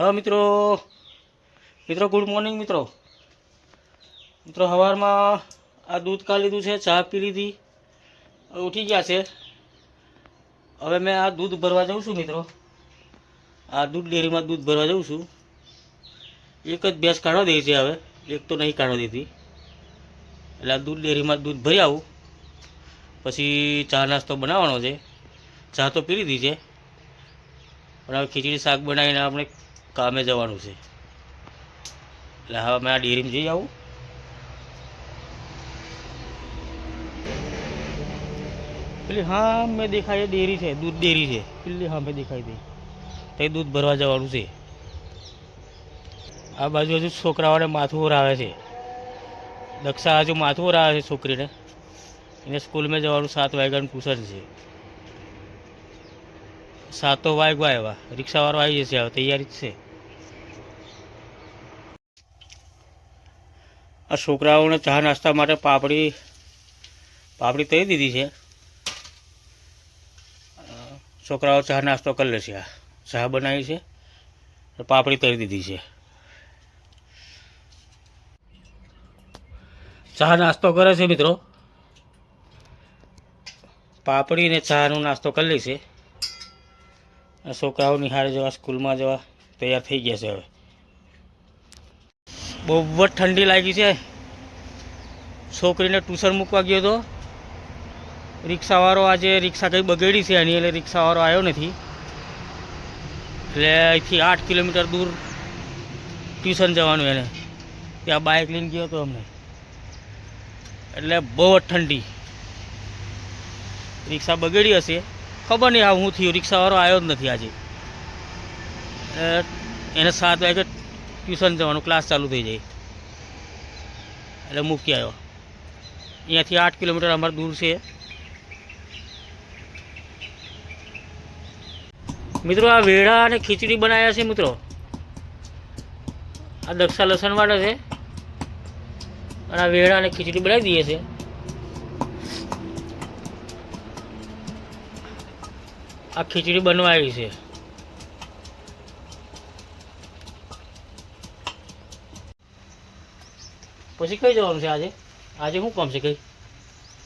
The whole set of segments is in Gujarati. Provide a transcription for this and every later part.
હલો મિત્રો. મિત્રો ગુડ મોર્નિંગ મિત્રો. મિત્રો સવારમાં આ દૂધ કાઢી લીધું છે, ચા પી લીધી. ઉઠી ગયા છે. હવે મેં આ દૂધ ભરવા જાઉં છું મિત્રો. આ દૂધ ડેરીમાં દૂધ ભરવા જાઉં છું. એક જ ભેંસ કાઢવા દે છે હવે. એક તો નહીં કાઢવા દેતી. એટલે આ દૂધ ડેરીમાં દૂધ ભરી આવું. પછી ચા નાસ્તો બનાવવાનો છે. ચા તો પી લીધી છે. પણ હવે ખીચડી શાક બનાવીને આપણે કામે જવાનું છે. એટલે હવે મેં આ ડેરીમાં જઈ આવું. પેલી હા, મેં દેખાય ડેરી છે, દૂધ ડેરી છે. પેલી હા, મેં દેખાય હતી તે દૂધ ભરવા જવાનું છે. આ બાજુ હજુ છોકરાઓને માથું ઓરાવે છે. દક્ષા હજુ માથું ઓરાવે છે છોકરીને. એને સ્કૂલમાં જવાનું સાત વાગ્યાનું ટ્યુશન છે. સાતો વાગવા આવ્યા. રિક્ષાવાળો આવી જશે, હવે તૈયારી જ છે. આ છોકરાઓને ચા નાસ્તા માટે પાપડી પાપડી તળી દીધી છે. છોકરાઓ ચા નાસ્તો કરી લેશે આ. ચા બનાવી છે પાપડી તળી દીધી છે. ચા નાસ્તો કરે છે મિત્રો. પાપડી ને ચાનો નાસ્તો કરી લેશે છોકરાઓ નિહાળે જવા, સ્કૂલમાં જવા તૈયાર થઈ ગયા છે હવે. બહુ જ ઠંડી લાગી છે. છોકરીને ટ્યુશન મૂકવા ગયો હતો રિક્ષાવાળો આજે રિક્ષા કંઈ બગડી છે એની, એટલે રિક્ષાવાળો આવ્યો નથી. એટલે અહીંથી આઠ કિલોમીટર દૂર ટ્યુશન જવાનું એને. ત્યાં બાઇક લઈને ગયો હતો અમને. એટલે બહુ જ ઠંડી. રિક્ષા બગડી હશે. ખબર નહીં આ હું થયું. રિક્ષાવાળો આવ્યો જ નથી આજે. એને સાત વાગે ટ્યુશન જવાનું ક્લાસ ચાલુ થઈ જાય. એટલે મૂકી આવ્યો. અહીંયાથી આઠ કિલોમીટર અમારે દૂર છે. મિત્રો, આ વેડા અને ખીચડી બનાવ્યા છે, મિત્રો. આ દક્ષા લસણ વાળા છે. અને આ વેડા અને ખીચડી બનાવી દઈએ છે આ ખીચડી બનવા આવી છે. પછી કઈ જવાનું છે આજે? આજે શું કામ છે કઈ?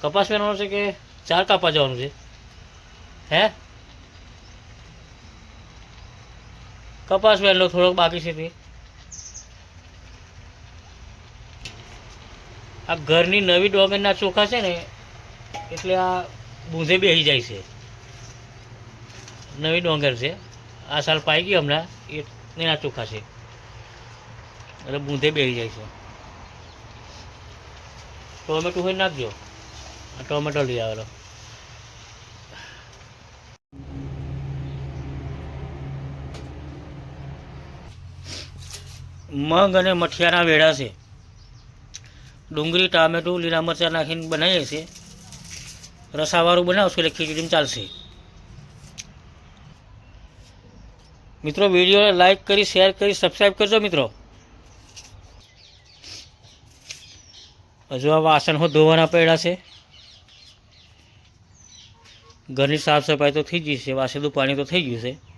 કપાસ પહેરવાનું છે કે ચાર કાપા જવાનું છે? હે? કપાસ વેરલો થોડોક બાકી છે તે. આ ઘરની નવી ડોગનના ચોખા છે ને, એટલે આ બૂંધે બેસી જાય છે. નવી ડોંગર છે. આ સાલ પાઈ ગઈ હમણાં એના ચોખા છે. એટલે બૂંધે બેસી જાય છે. ટોમેટો હોય નાખજો ટોમેટો લઈ આવેલો મગ અને મઠિયાના વેડા છે ડુંગળી ટામેટું લીલા મરચાં નાખીને બનાવીએ છીએ રસાવાળું બનાવશું એટલે ખીચડીમાં ચાલશે મિત્રો વિડીયોને લાઈક કરી શેર કરી સબસ્ક્રાઈબ કરજો મિત્રો હજુ આ વાસણ હું ધોવાના પડ્યા છે. ઘરની સાફ સફાઈ તો થઈ ગઈ છે વાસણનું પાણી તો થઈ ગયું છે.